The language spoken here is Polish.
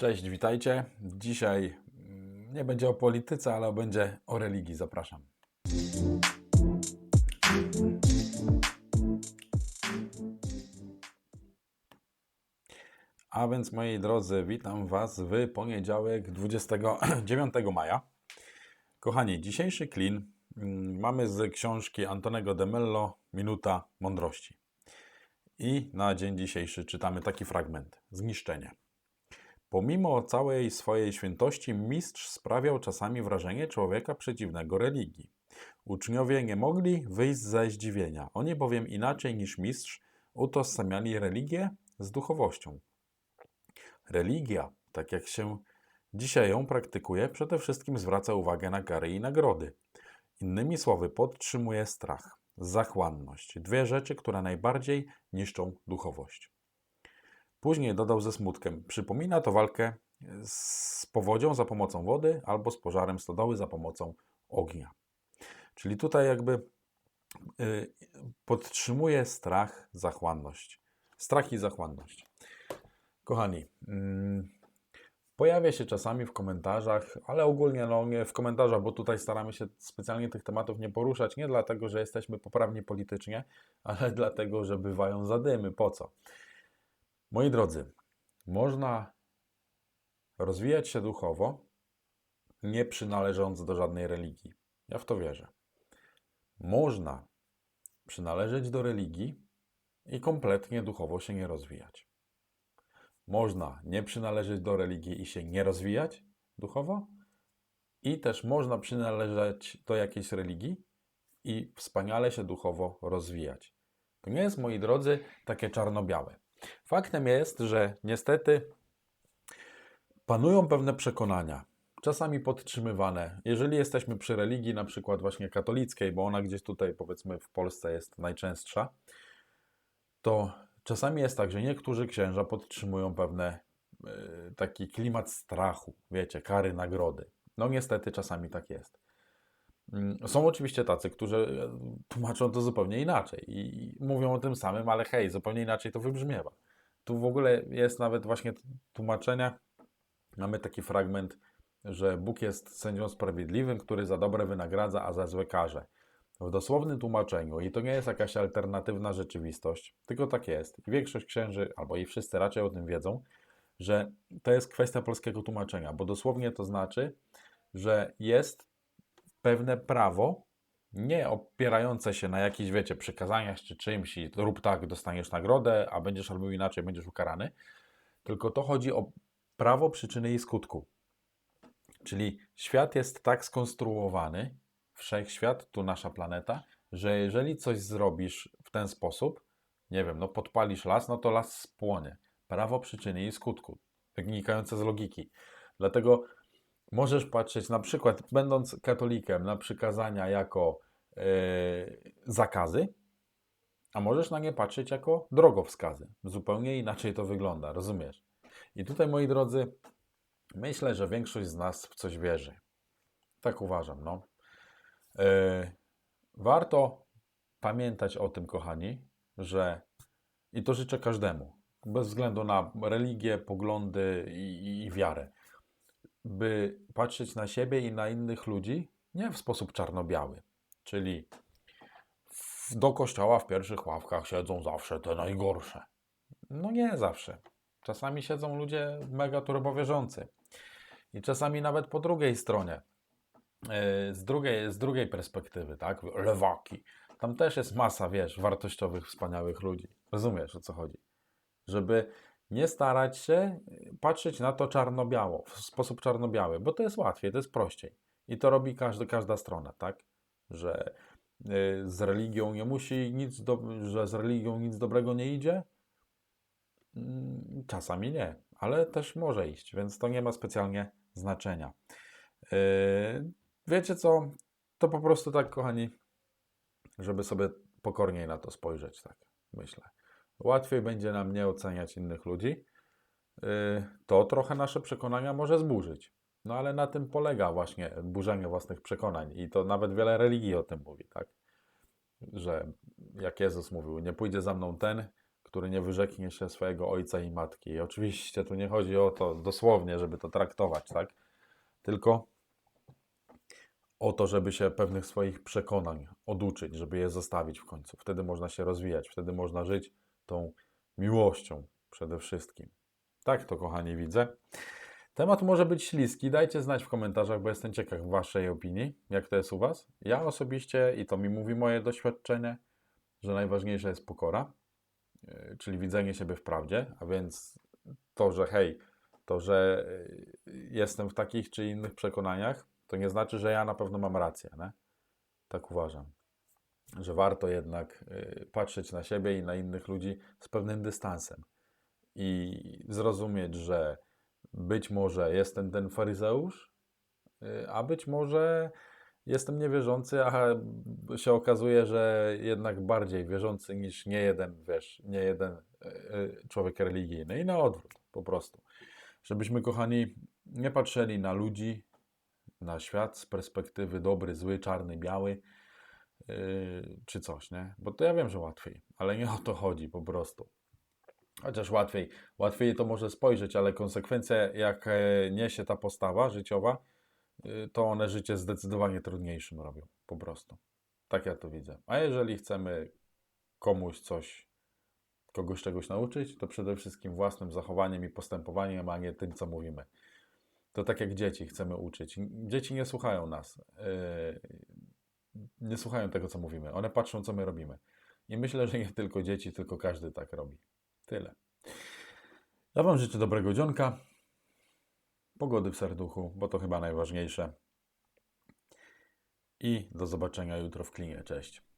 Cześć, witajcie. Dzisiaj mm, nie będzie o polityce, ale będzie o religii. Zapraszam. A więc, moi drodzy, witam Was w poniedziałek 29 maja. Kochani, dzisiejszy klin mm, mamy z książki Antonego de Mello Minuta Mądrości. I na dzień dzisiejszy czytamy taki fragment: Zniszczenie. Pomimo całej swojej świętości, mistrz sprawiał czasami wrażenie człowieka przeciwnego religii. Uczniowie nie mogli wyjść ze zdziwienia. Oni bowiem inaczej niż mistrz utożsamiali religię z duchowością. Religia, tak jak się dzisiaj ją praktykuje, przede wszystkim zwraca uwagę na kary i nagrody. Innymi słowy, podtrzymuje strach, zachłanność dwie rzeczy, które najbardziej niszczą duchowość. Później dodał ze smutkiem: Przypomina to walkę z powodzią za pomocą wody albo z pożarem stodoły za pomocą ognia. Czyli tutaj jakby y, podtrzymuje strach, zachłanność. Strach i zachłanność. Kochani, mm, pojawia się czasami w komentarzach, ale ogólnie no nie w komentarzach, bo tutaj staramy się specjalnie tych tematów nie poruszać, nie dlatego, że jesteśmy poprawni politycznie, ale dlatego, że bywają zadymy. Po co? Moi drodzy, można rozwijać się duchowo, nie przynależąc do żadnej religii. Ja w to wierzę. Można przynależeć do religii i kompletnie duchowo się nie rozwijać. Można nie przynależeć do religii i się nie rozwijać duchowo, i też można przynależeć do jakiejś religii i wspaniale się duchowo rozwijać. To nie jest, moi drodzy, takie czarno-białe. Faktem jest, że niestety panują pewne przekonania, czasami podtrzymywane. Jeżeli jesteśmy przy religii, na przykład właśnie katolickiej, bo ona gdzieś tutaj, powiedzmy, w Polsce jest najczęstsza, to czasami jest tak, że niektórzy księża podtrzymują pewne y, taki klimat strachu, wiecie, kary, nagrody. No niestety czasami tak jest. Mm, Są oczywiście tacy, którzy e, tłumaczą to zupełnie inaczej i mówią o tym samym, ale hej, zupełnie inaczej to wybrzmiewa. Tu w ogóle jest nawet właśnie tłumaczenia. Mamy taki fragment, że Bóg jest sędzią sprawiedliwym, który za dobre wynagradza, a za złe karze. W dosłownym tłumaczeniu, i to nie jest jakaś alternatywna rzeczywistość, tylko tak jest. Większość księży, albo i wszyscy raczej o tym wiedzą, że to jest kwestia polskiego tłumaczenia, bo dosłownie to znaczy, że jest pewne prawo, nie opierające się na jakichś, wiecie, przykazaniach czy czymś i rób tak, dostaniesz nagrodę, a będziesz robił inaczej, będziesz ukarany, tylko to chodzi o prawo przyczyny i skutku. Czyli świat jest tak skonstruowany, wszechświat, tu nasza planeta, że jeżeli coś zrobisz w ten sposób, nie wiem, no podpalisz las, no to las spłonie. Prawo przyczyny i skutku, wynikające z logiki. Dlatego możesz patrzeć na przykład, będąc katolikiem, na przykazania jako e, zakazy, a możesz na nie patrzeć jako drogowskazy. Zupełnie inaczej to wygląda, rozumiesz? I tutaj, moi drodzy, myślę, że większość z nas w coś wierzy. Tak uważam, no. E, warto pamiętać o tym, kochani, że i to życzę każdemu, bez względu na religię, poglądy i, i wiarę by patrzeć na siebie i na innych ludzi nie w sposób czarno-biały. Czyli do kościoła w pierwszych ławkach siedzą zawsze te najgorsze. No nie zawsze. Czasami siedzą ludzie mega turbowierzący. I czasami nawet po drugiej stronie, yy, z drugiej, z drugiej perspektywy, tak? Lewaki. Tam też jest masa, wiesz, wartościowych, wspaniałych ludzi. Rozumiesz o co chodzi? Żeby nie starać się patrzeć na to czarno-biało, w sposób czarno-biały, bo to jest łatwiej, to jest prościej. I to robi każdy, każda strona, tak? Że y, z religią nie musi nic, do, że z religią nic dobrego nie idzie? Mm, Czasami nie, ale też może iść, więc to nie ma specjalnie znaczenia. Y, Wiecie co? To po prostu tak, kochani, żeby sobie pokorniej na to spojrzeć, tak myślę łatwiej będzie nam nie oceniać innych ludzi, yy, to trochę nasze przekonania może zburzyć. No ale na tym polega właśnie burzenie własnych przekonań i to nawet wiele religii o tym mówi, tak? Że jak Jezus mówił, nie pójdzie za mną ten, który nie wyrzeknie się swojego ojca i matki. I oczywiście tu nie chodzi o to dosłownie, żeby to traktować, tak? Tylko o to, żeby się pewnych swoich przekonań oduczyć, żeby je zostawić w końcu. Wtedy można się rozwijać, wtedy można żyć tą miłością przede wszystkim. Tak to, kochani, widzę. Temat może być śliski. Dajcie znać w komentarzach, bo jestem ciekaw Waszej opinii. Jak to jest u Was? Ja osobiście, i to mi mówi moje doświadczenie, że najważniejsza jest pokora, yy, czyli widzenie siebie w prawdzie, a więc to, że hej, to, że yy, jestem w takich czy innych przekonaniach, to nie znaczy, że ja na pewno mam rację. Nie? Tak uważam. Że warto jednak yy, patrzeć na siebie i na innych ludzi z pewnym dystansem i zrozumieć, że być może jestem ten faryzeusz, y, a być może jestem niewierzący, a się okazuje, że jednak bardziej wierzący niż nie jeden, wiesz, nie jeden y, y, człowiek religijny i na odwrót po prostu. Żebyśmy, kochani, nie patrzyli na ludzi, na świat z perspektywy dobry, zły, czarny, biały, czy coś, nie? Bo to ja wiem, że łatwiej, ale nie o to chodzi po prostu. Chociaż łatwiej, łatwiej to może spojrzeć, ale konsekwencje, jak e, niesie ta postawa życiowa, y, to one życie zdecydowanie trudniejszym robią. Po prostu. Tak ja to widzę. A jeżeli chcemy komuś coś, kogoś czegoś nauczyć, to przede wszystkim własnym zachowaniem i postępowaniem, a nie tym, co mówimy. To tak jak dzieci chcemy uczyć. Dzieci nie słuchają nas. Nie słuchają tego, co mówimy. One patrzą, co my robimy. I myślę, że nie tylko dzieci, tylko każdy tak robi. Tyle. Ja Wam życzę dobrego dzionka, pogody w serduchu, bo to chyba najważniejsze. I do zobaczenia jutro w klinie. Cześć.